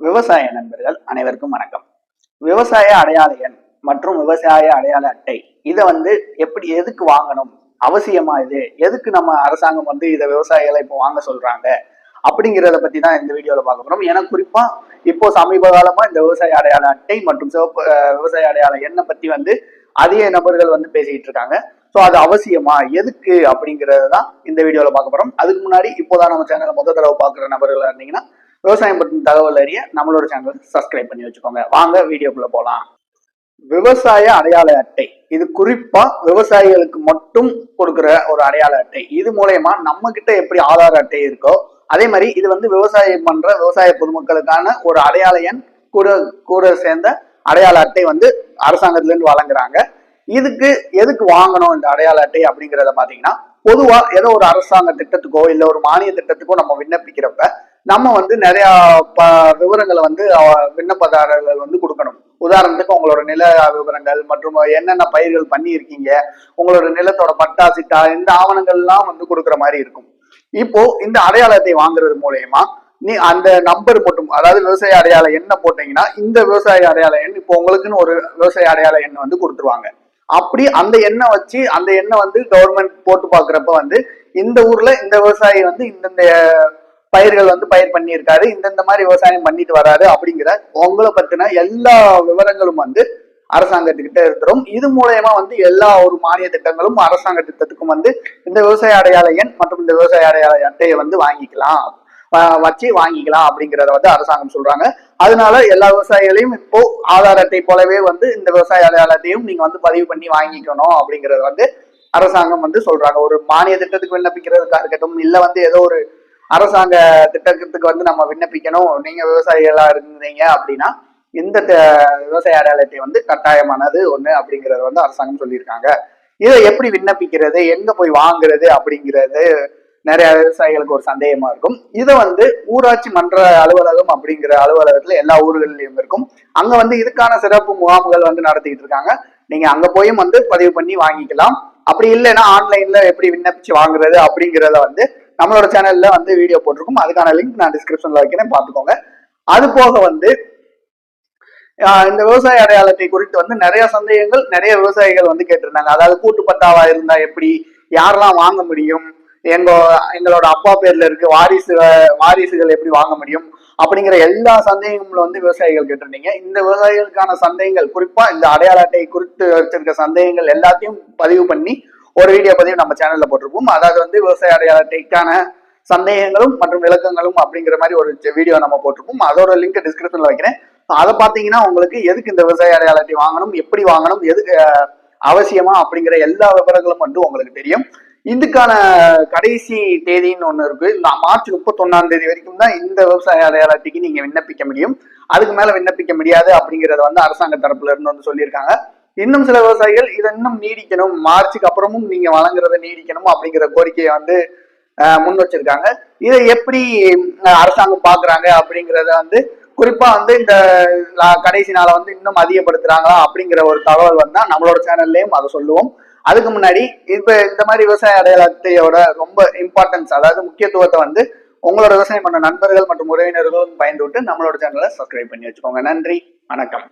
விவசாய நண்பர்கள் அனைவருக்கும் வணக்கம். விவசாய அடையாள எண் மற்றும் விவசாய அடையாள அட்டை. இதை வந்து எப்படி எதுக்கு வாங்கணும்? அவசியமா இது? எதுக்கு நம்ம அரசாங்கம் வந்து இதை விவசாயிகளை இப்போ வாங்க சொல்றாங்க? அப்படிங்கிறத பத்தி தான் இந்த வீடியோல பார்க்க போறோம். ஏன்னா குறிப்பா இப்போ சமீப காலமா இந்த விவசாய அடையாள அட்டை மற்றும் சிவப்பு விவசாய அடையாள எண்ணை பத்தி வந்து அதிக நபர்கள் வந்து பேசிக்கிட்டு இருக்காங்க. ஸோ அது அவசியமா? எதுக்கு? அப்படிங்கிறது தான் இந்த வீடியோவில் பார்க்க போகிறோம் அதுக்கு முன்னாடி இப்போதான் நம்ம சேனலை மொத்த தடவை பார்க்குற நபர்களாக இருந்தீங்கன்னா விவசாயம் பற்றின தகவல் அறிய நம்மளோட சேனல் சப்ஸ்கிரைப் பண்ணி வச்சுக்கோங்க. வாங்க வீடியோக்குள்ள போலாம். விவசாய அடையாள அட்டை. இது குறிப்பா விவசாயிகளுக்கு மட்டும் கொடுக்குற ஒரு அடையாள அட்டை. இது மூலயமா நம்ம கிட்ட எப்படி ஆதார் அட்டை இருக்கோ அதே மாதிரி இது வந்து விவசாயம் பண்ற விவசாய பொதுமக்களுக்கான ஒரு அடையாள எண் கூட கூட சேர்ந்த அடையாள அட்டை வந்து அரசாங்கத்துல இருந்து வழங்குறாங்க. இதுக்கு எதுக்கு வாங்கணும் இந்த அடையாள அட்டை அப்படிங்கிறத பாத்தீங்கன்னா பொதுவா ஏதோ ஒரு அரசாங்க திட்டத்துக்கோ இல்ல ஒரு மானிய திட்டத்துக்கோ நம்ம விண்ணப்பிக்கிறப்ப நம்ம வந்து நிறைய ப விவரங்களை வந்து விண்ணப்பதாரர்கள் வந்து கொடுக்கணும். உதாரணத்துக்கு உங்களோட நில விவரங்கள் மற்றும் என்னென்ன பயிர்கள் பண்ணியிருக்கீங்க உங்களோட நிலத்தோட பட்டா சிட்டா இந்த ஆவணங்கள்லாம் வந்து கொடுக்குற மாதிரி இருக்கும். இப்போ இந்த அடையாளத்தை வாங்குறது மூலயமா நீ அந்த நம்பர் மட்டும் அதாவது விவசாய அடையாள எண்ணை போட்டீங்கன்னா இந்த விவசாய அடையாள எண் இப்போ உங்களுக்குன்னு ஒரு விவசாய அடையாள எண் வந்து கொடுத்துருவாங்க. அப்படி அந்த எண்ணெய் வச்சு அந்த எண்ணெய் வந்து கவர்மெண்ட் போட்டு பாக்குறப்ப வந்து இந்த ஊர்ல இந்த விவசாயி வந்து இந்தந்த பயிர்கள் வந்து பயிர் பண்ணியிருக்காரு. இந்தந்த மாதிரி விவசாயம் பண்ணிட்டு வராரு அப்படிங்கிற உங்களை பத்தின எல்லா விவரங்களும் வந்து அரசாங்கத்துக்கிட்ட இருக்கிறோம் இது மூலயமா வந்து எல்லா ஒரு மானிய திட்டங்களும் அரசாங்க திட்டத்துக்கும் வந்து இந்த விவசாய அடையாள எண் மற்றும் இந்த விவசாய அடையாள அட்டையை வந்து வாங்கிக்கலாம். வ- வச்சு வாங்கிக்கலாம் அப்படிங்கிறத வந்து அரசாங்கம் சொல்றாங்க. அதனால எல்லா விவசாயிகளையும் இப்போ ஆதார் அட்டை போலவே வந்து இந்த விவசாய அடையாளத்தையும் நீங்க வந்து பதிவு பண்ணி வாங்கிக்கணும் அப்படிங்கறத வந்து அரசாங்கம் வந்து சொல்றாங்க. ஒரு மானிய திட்டத்துக்கு விண்ணப்பிக்கிறதுக்கா இருக்கட்டும் இல்ல வந்து ஏதோ ஒரு அரசாங்க திட்டத்துக்கு வந்து நம்ம விண்ணப்பிக்கணும். நீங்க விவசாயிகளா இருந்தீங்க அப்படின்னா இந்த த- விவசாய அடையாளத்தை வந்து கட்டாயமானது ஒண்ணு அப்படிங்கறத வந்து அரசாங்கம் சொல்லியிருக்காங்க. இதை எப்படி விண்ணப்பிக்கிறது? எங்க போய் வாங்குறது அப்படிங்கிறது நிறைய விவசாயிகளுக்கு ஒரு சந்தேகமா இருக்கும். இதை வந்து ஊராட்சி மன்ற அலுவலகம் அப்படிங்கிற அலுவலகத்துல எல்லா ஊர்களிலும் இருக்கும். அங்க வந்து இதுக்கான சிறப்பு முகாம்கள் வந்து நடத்திட்டு இருக்காங்க. நீங்க அங்க போயும் வந்து பதிவு பண்ணி வாங்கிக்கலாம். அப்படி இல்லைன்னா ஆன்லைன்ல எப்படி விண்ணப்பிச்சு வாங்குறது அப்படிங்கிறத வந்து நம்மளோட சேனல்ல வந்து வீடியோ போட்டிருக்கோம். அதுக்கான லிங்க் நான் டிஸ்கிரிப்ஷன்ல வைக்கிறேன். பார்த்துக்கோங்க. அது போக வந்து இந்த விவசாய அடையாளத்தை குறித்து வந்து நிறைய சந்தேகங்கள் நிறைய விவசாயிகள் வந்து கேட்டிருந்தாங்க. அதாவது கூட்டு பட்டாவா இருந்தா எப்படி? யாரெல்லாம் வாங்க முடியும்? எங்க எங்களோட அப்பா பேர்ல இருக்கு வாரிசு வாரிசுகள் எப்படி வாங்க முடியும்? அப்படிங்கிற எல்லா சந்தேகங்களும் வந்து விவசாயிகள் கேட்டிருந்தீங்க. இந்த விவசாயிகளுக்கான சந்தேகங்கள் குறிப்பா இந்த அடையாள அட்டை குறித்து வச்சிருக்க சந்தேகங்கள் எல்லாத்தையும் பதிவு பண்ணி ஒரு வீடியோ பதிவு நம்ம சேனல்ல போட்டிருப்போம். அதாவது வந்து விவசாய அடையாளத்தைக்கான சந்தேகங்களும் மற்றும் விளக்கங்களும் அப்படிங்கிற மாதிரி ஒரு வீடியோ நம்ம போட்டிருப்போம். அதோட லிங்க் டிஸ்கிரிப்ஷன்ல வைக்கிறேன். அதை பார்த்தீங்கன்னா உங்களுக்கு எதுக்கு இந்த விவசாய அடையாள அட்டை வாங்கணும் எப்படி வாங்கணும் எது அவசியமா அப்படிங்கிற எல்லா விவரங்களும் வந்து உங்களுக்கு தெரியும். இதுக்கான கடைசி தேதின்னு ஒண்ணு இருக்கு. இந்த மார்ச் முப்பத்தொன்னாம் தேதி வரைக்கும் தான் இந்த விவசாய அடையாள அட்டைக்கு நீங்க விண்ணப்பிக்க முடியும். அதுக்கு மேல விண்ணப்பிக்க முடியாது அப்படிங்கறத வந்து அரசாங்க தரப்புல இருந்து வந்து சொல்லியிருக்காங்க. இன்னும் சில விவசாயிகள் இதை இன்னும் நீடிக்கணும். மார்ச்சுக்கு அப்புறமும் நீங்க வழங்குறத நீடிக்கணும் அப்படிங்கிற கோரிக்கையை வந்து முன் வச்சிருக்காங்க. இதை எப்படி அரசாங்கம் பாக்குறாங்க அப்படிங்கறத வந்து குறிப்பா வந்து இந்த கடைசி நாளை வந்து இன்னும் அதிகப்படுத்துறாங்களா அப்படிங்கிற ஒரு தகவல் வந்தா நம்மளோட சேனல்லையும் அதை சொல்லுவோம். அதுக்கு முன்னாடி இப்ப இந்த மாதிரி விவசாய அடையாளத்தையோட ரொம்ப இம்பார்ட்டன்ஸ் அதாவது முக்கியத்துவத்தை வந்து உங்களோட விவசாயம் பண்ண நண்பர்கள் மற்றும் உறவினர்களும் பயந்து விட்டு நம்மளோட சேனலை சப்ஸ்கிரைப் பண்ணி வச்சுக்கோங்க. நன்றி. வணக்கம்.